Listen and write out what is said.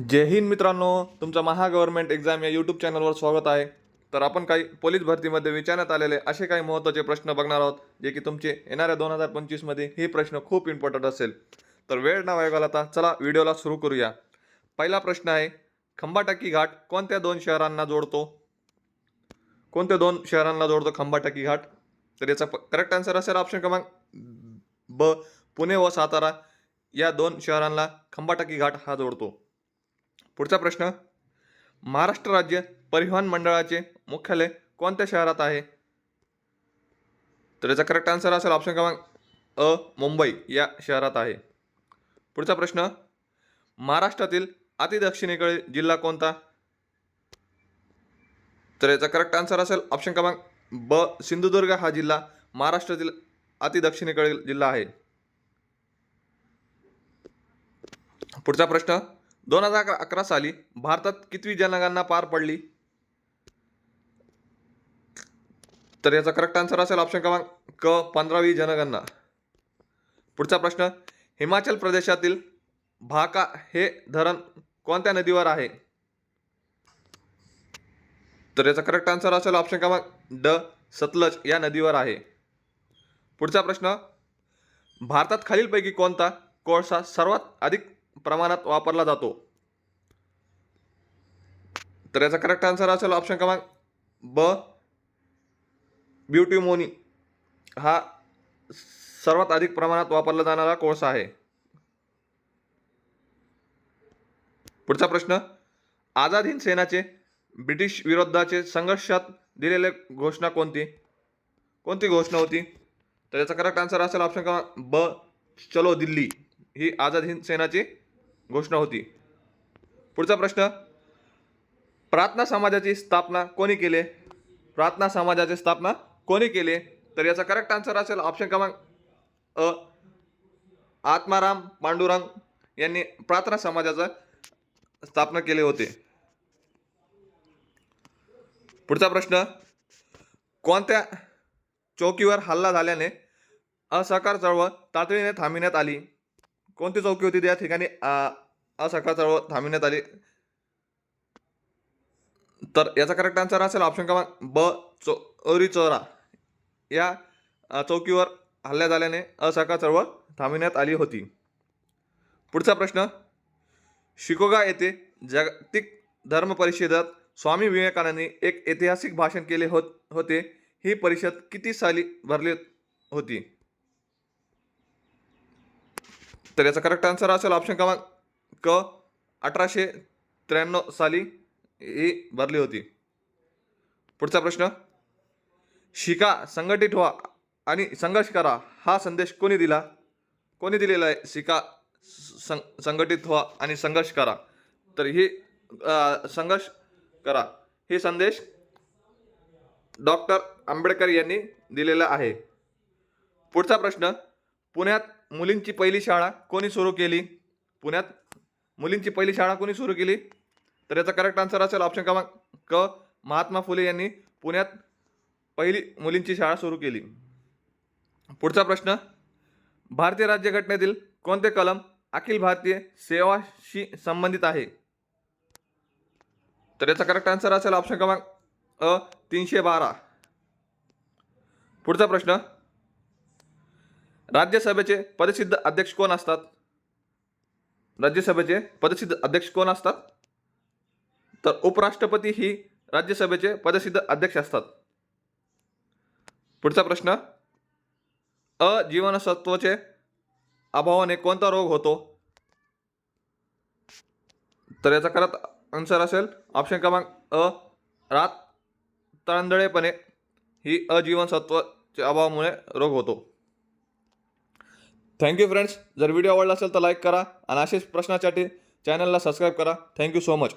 जय हिंद मित्रांनो तुमचं Maha government exam या यूट्यूब चॅनलवर स्वागत आहे. तर आपण काही पोलीस भरतीमध्ये विचारण्यात आलेले असे काही महत्त्वाचे प्रश्न बघणार आहोत जे की तुमचे येणाऱ्या दोन हजार पंचवीसमध्ये हे प्रश्न खूप इम्पॉर्टंट असेल. तर वेळ ना वाया आता चला व्हिडिओला सुरू करूया. पहिला प्रश्न आहे खंबाटाकी घाट कोणत्या दोन शहरांना जोडतो? कोणत्या दोन शहरांना जोडतो खंबाटाकी घाट? तर याचा करेक्ट आन्सर असेल ऑप्शन क्रमांक ब पुणे व सातारा. या दोन शहरांना खंबाटाकी घाट हा जोडतो. पुढचा प्रश्न. महाराष्ट्र राज्य परिवहन मंडळाचे मुख्यालय कोणत्या शहरात आहे? तर याचा करेक्ट आन्सर असेल ऑप्शन क्रमांक अ मुंबई या शहरात आहे. पुढचा प्रश्न. महाराष्ट्रातील अतिदक्षिणेकडील जिल्हा कोणता? तर याचा करेक्ट आन्सर असेल ऑप्शन क्रमांक ब सिंधुदुर्ग हा जिल्हा महाराष्ट्रातील अतिदक्षिणेकडील जिल्हा आहे. पुढचा प्रश्न. दोन हजार अकरा साली भारतात कितवी जनगणना पार पडली? तर याचा करेक्ट आन्सर असेल ऑप्शन क्रमांक क पंधरावी जनगणना. पुढचा प्रश्न हिमाचल प्रदेशातील भाका हे धरण कोणत्या नदीवर आहे? तर याचा करेक्ट आन्सर असेल ऑप्शन क्रमांक ड सतलज या नदीवर आहे. पुढचा प्रश्न भारतात खालीलपैकी कोणता कोळसा सर्वात अधिक प्रमाणात वापरला जातो. तर याचा करेक्ट आन्सर असेल ऑप्शन क्रमांक ब. ब्युटीमोनी हा सर्वात अधिक प्रमाणात वापरला जाणारा कोळसा आहे. पुढचा प्रश्न. आझाद हिंद सेनाचे ब्रिटिश विरोधाचे संघर्षात दिलेले घोषणा कोणती? कोणती घोषणा होती? तर याचा करेक्ट आन्सर असेल ऑप्शन क्रमांक ब. चलो दिल्ली. ही आझाद हिंद सेनाची घोषणा होती. पुढचा प्रश्न. प्रार्थना समाजाची स्थापना कोणी केले? प्रार्थना समाजाची स्थापना कोणी केले? तर याचा करेक्ट आन्सर असेल ऑप्शन क्रमांक अ. आत्माराम पांडुरंग यांनी प्रार्थना समाजाचा स्थापना केले होते. पुढचा प्रश्न. कोणत्या चौकीवर हल्ला झाल्याने असहकार चळवळ तातडीने थांबविण्यात आली? कोणती चौकी होती? त्या ठिकाणी अ, चळवळ थांबविण्यात आली. तर याचा करेक्ट आन्सर असेल ऑप्शन क्रमांक ब चोरी चोरा. या चौकीवर हल्ल्या झाल्याने असहकार चळवळ थांबविण्यात आली होती. पुढचा प्रश्न शिकोगा येथे जागतिक धर्म परिषदेत स्वामी विवेकानंदांनी एक ऐतिहासिक भाषण केले होत होते. ही परिषद किती साली भरली होती? तर याचा करेक्ट आन्सर असेल ऑप्शन क्रमांक क अठराशे त्र्याण्णव साली ही भरली होती. पुढचा प्रश्न. शिका संघटित व्हा आणि संघर्ष करा. हा संदेश कोणी दिला? कोणी दिलेला आहे? शिका सं संघटित व्हा आणि संघर्ष करा. तर ही संघर्ष करा. हे संदेश डॉक्टर आंबेडकर यांनी दिलेला आहे. पुढचा प्रश्न. पुण्यात मुलींची पहिली शाळा कोणी सुरू केली? पुण्यात मुलींची पहिली शाळा कोणी सुरू केली? तर याचा करेक्ट आन्सर असेल ऑप्शन क्रमांक क महात्मा फुले यांनी पुण्यात पहिली मुलींची शाळा सुरू केली. पुढचा प्रश्न भारतीय राज्यघटनेतील कोणते कलम अखिल भारतीय सेवाशी संबंधित आहे? तर याचा करेक्ट आन्सर असेल ऑप्शन क्रमांक अ तीनशे बारा. पुढचा प्रश्न राज्यसभेचे पदसिद्ध अध्यक्ष कोण असतात? राज्यसभेचे पदसिद्ध अध्यक्ष कोण असतात? तर उपराष्ट्रपती ही राज्यसभेचे पदसिद्ध अध्यक्ष असतात. पुढचा प्रश्न. अ जीवनसत्वाचे अभावाने कोणता रोग होतो? तर याचा खरात आन्सर असेल ऑप्शन क्रमांक अ रात तळंदळेपणे ही अजीवनसत्वाच्या अभावामुळे रोग होतो. थँक्यू फ्रेंड्स जर व्हिडिओ आवडला असेल तर लाईक करा आणि असेच प्रश्नासाठी चॅनलला सबस्क्राईब करा. Thank you so much